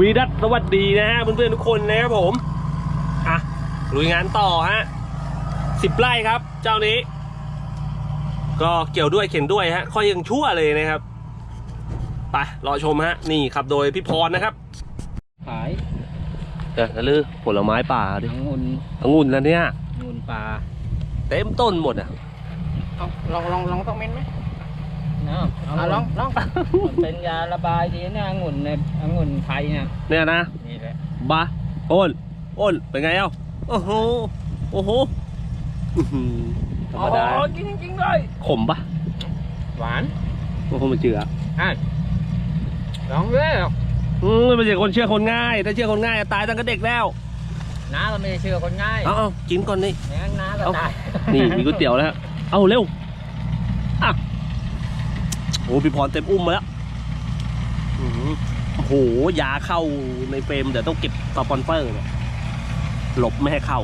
วีดัสสวัสดีนะฮะเพื่อนๆทุกคนนะครับผมอะลุยงานต่อฮะสิบไร่ครับ เจ้านี้ ก็เกี่ยวด้วยเข็นด้วยฮะค่อยยังชั่วเลยนะครับไปรอชมฮะ นี่ขับโดยพี่พรนะครับขายเดี๋ยวนะลือผลไม้ป่าดิองุ่นองุ่นแล้วเนี่ยองุ่นปลาเต็มต้นหมดอะเอาลองลองลองต้องเม้นไหมเนาะเอาลองลองมันเป็นยาระบายดีนะองุ่นเนี่ยองุ่นไทยเนี่ยเนี่ยนะนี่แหละบาโอนโอนเป็นไงเอ้าโอ้โหโอ้โหอื้อหือธรรมดาอ๋อจริงจริงๆเลยขมปะหวานโอ้โหมันเจืออะลองเลยอืมไม่ใช่คนเชื่อคนง่ายถ้าเชื่อคนง่ายตายตั้งแต่เด็กแล้วน้าก็ไม่ได้เชื่อคนง่ายเอาเอากินก่อนนี่แม้นน้าก็เอาตายนี่มีก๋วยเตี๋ยวแล้วเอาเร็วอะ โอ้พี่พรเต็มอุ้มมาแล้วอื้อหือโอ้โหยาเข้าในเฟรมเดี๋ยวต้องเก็บสปอนเซอร์เนี่ยหลบไม่ให้เข้า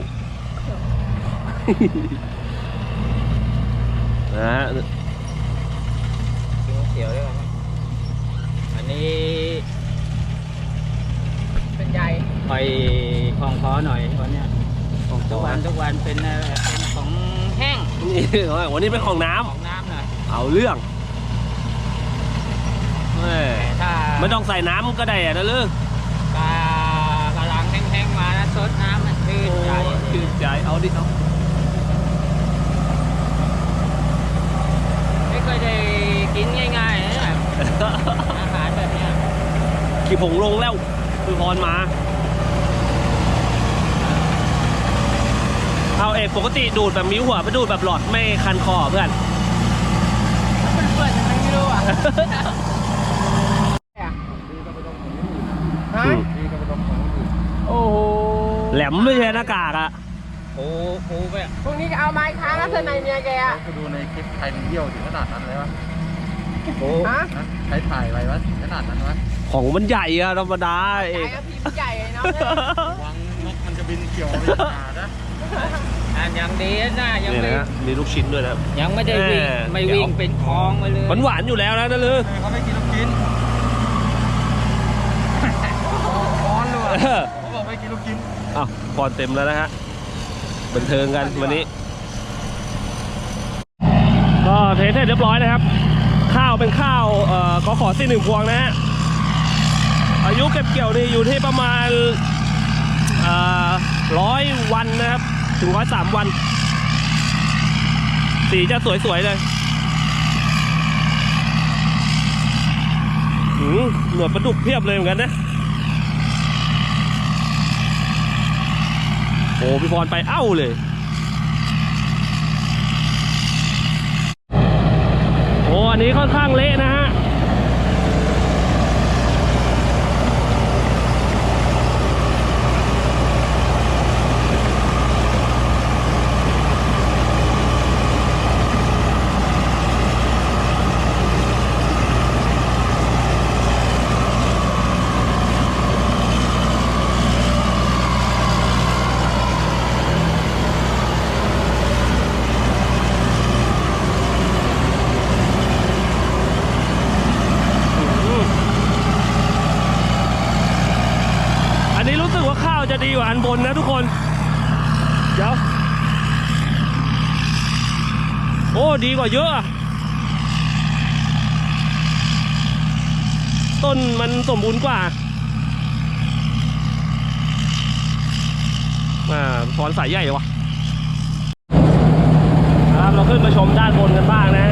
นะฮะกินเขียวด้วยกันอันนี้ เป็นใหญ่ไปคลองคอหน่อยวันเนี้ยทุกวันทุกวันเป็นเอ่อเป็นของแห้งนี่วันนี้เป็นของน้ำของน้ำหน่อยเอาเรื่อง แม่แต่ถ้าไม่ต้องใส่น้ำก็ได้อะนะเลิกปลากำลังแห้งๆมาแล้วซดน้ำมันชื่นใจชื่นใจเอาดิเอาไม่เคยได้กินง่ายๆนะเนี่ยอาหารแบบเนี้ยขี่ผงลงแล้ว คือพรมา เอาเอกปกติดูดแบบมิ้วหัวไปดูดแบบหลอดไม่คันคอเพื่อนมันเปื่อนยังไงไม่รู้อะ ฮะอืมโอ้โหแหลมด้วยใช่หน้ากากอะปูปูไปอะพรุ่งนี้เอาไม้ค้างแล้วเธอในเมียแกอะกูดูในคลิปใครมันเยี่ยวถึงขนาดนั้นเลยวะปูฮะนะใครถ่ายไว้วะถึงขนาดนั้นวะของมันใหญ่อะธรรมดาเอใหญ่กกับพี่ใหญ่เลยเนาะวางนกมันจะบินเกี่ยวไปหานะอะยังดีนะยังนี่ไม่นะฮะมีลูกชิ้นด้วยนะครับ ยังไม่ได้วิ่งแม่ไม่วิ่งเป็นคลองไปเลยมันหวานอยู่แล้วนะนะเลิกเขาไม่กินลูกชิ้นร้ อนเลยว่ะเออเขาบอกไม่กินลูกชิ้นอ้าวพรเต็มแล้วนะฮะบันเทิงกันวันนี้ ก็เทสเสร็จเรียบร้อยนะครับ ข้าวเป็นข้าวเอ่อขอขอสี่หนึ่งพวงนะฮะอายุเก็บเกี่ยวนี่อยู่ที่ประมาณร้อยวันนะครับถึงร้อยสามวัน สีจะสวยๆเลยหืมหนวดปลาดุกเพียบเลยเหมือนกันนะ โอ้พี่พรไปเอ้าเลย โอ้อันนี้ค่อนข้างเละนะฮะ อันนี้ รู้สึกว่าข้าวจะดีกว่าอันบนนะทุกคน เดี๋ยว โอ้ดีกว่าเยอะ ต้นมันสมบูรณ์กว่าอ่าพรสายใหญ่วะครับเราขึ้นมาชมด้านบนกันบ้างนะ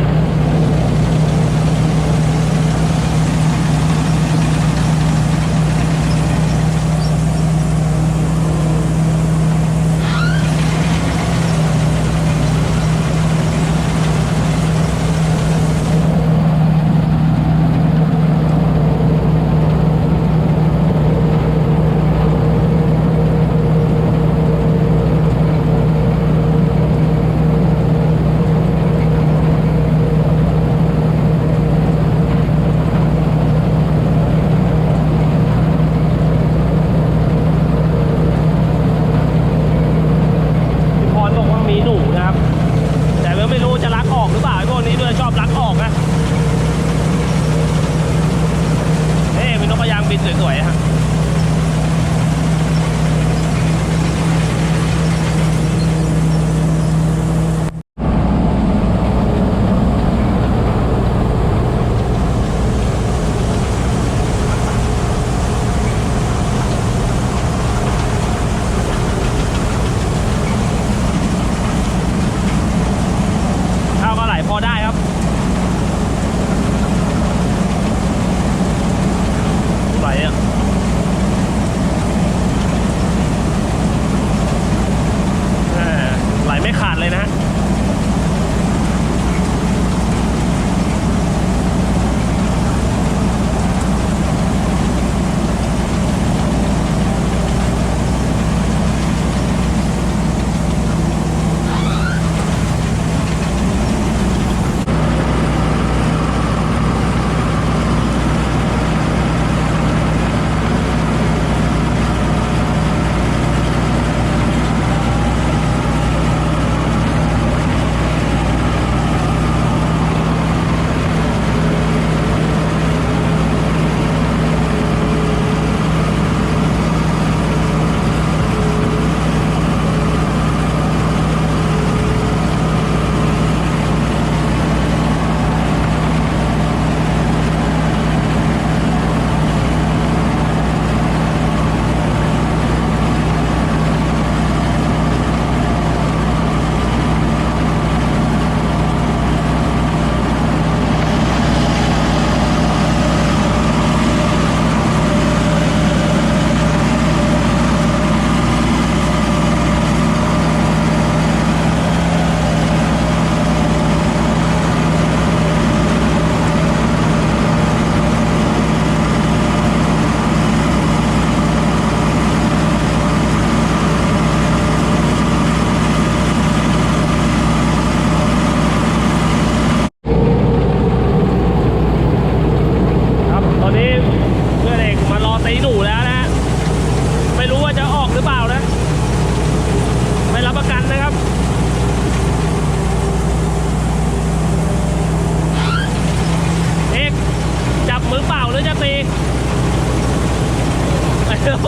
แล้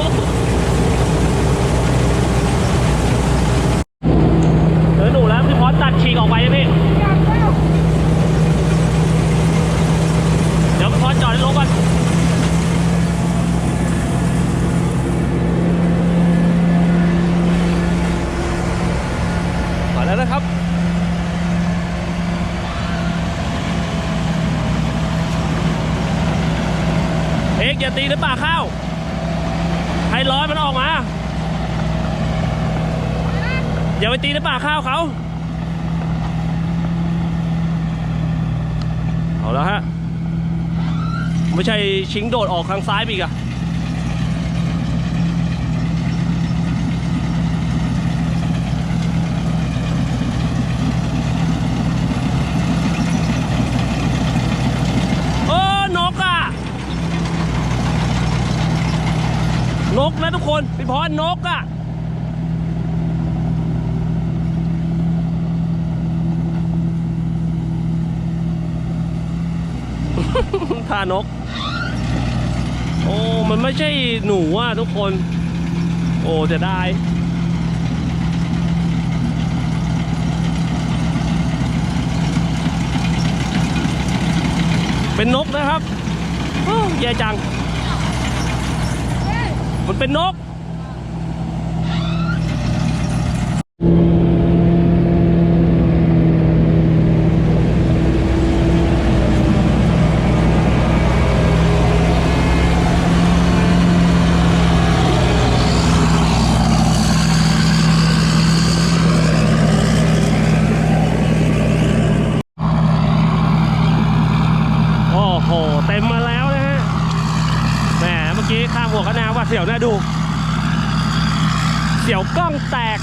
หนูแล้วพี่พอสตัดฉีกออกไปนะพี่เดี๋ยวพี่พอสจอดให้ลงก่อนมาแล้วนะครับเอกอย่าตีหรือป่าข้าว ลอยมันออกมา อย่าไปตีในป่าข้าวเขา เอาแล้วฮะ ไม่ใช่ชิงโดดออกทางซ้ายอีกอะโอ้นกอะ นกนะทุกคนพี่พรนกอะท่านก โอ้ มันไม่ใช่หนูอะทุกคน โอ้จะได้เป็นนกนะครับแย่จัง มันเป็นนก โอ้โห เต็มมาแล้วนะฮะ แหม เมื่อกี้ข้ามหัวคะแนนว่าเสียวน่าดู เสียวกล้องแตก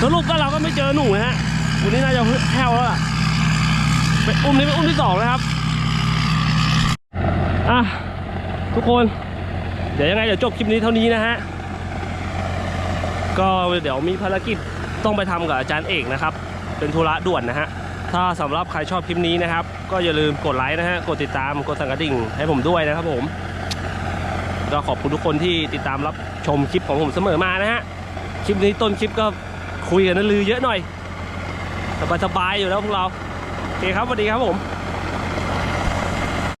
สรุปก็เราก็ไม่เจอหนูนะฮะวันนี้น่าจะแห้วแล้วล่ะเป็นอุ้มนี้เป็นอุ้มที่สองนะครับ อะ ทุกคน เดี๋ยวยังไงเดี๋ยวจบคลิปนี้เท่านี้นะฮะ ก็เดี๋ยวมีภารกิจต้องไปทำกับอาจารย์เอกนะครับ เป็นธุระด่วนนะฮะ ถ้าสำหรับใครชอบคลิปนี้นะครับ ก็อย่าลืมกดไลค์นะฮะ กดติดตาม กดสั่นกระดิ่งให้ผมด้วยนะครับผม ก็ขอบคุณทุกคนที่ติดตามรับชมคลิปของผมเสมอมานะฮะคลิปนี้ต้นคลิปก็คุยกันนลือเยอะหน่อยสบายๆอยู่แล้วพวกเราโอเคครับสวัสดีครับผม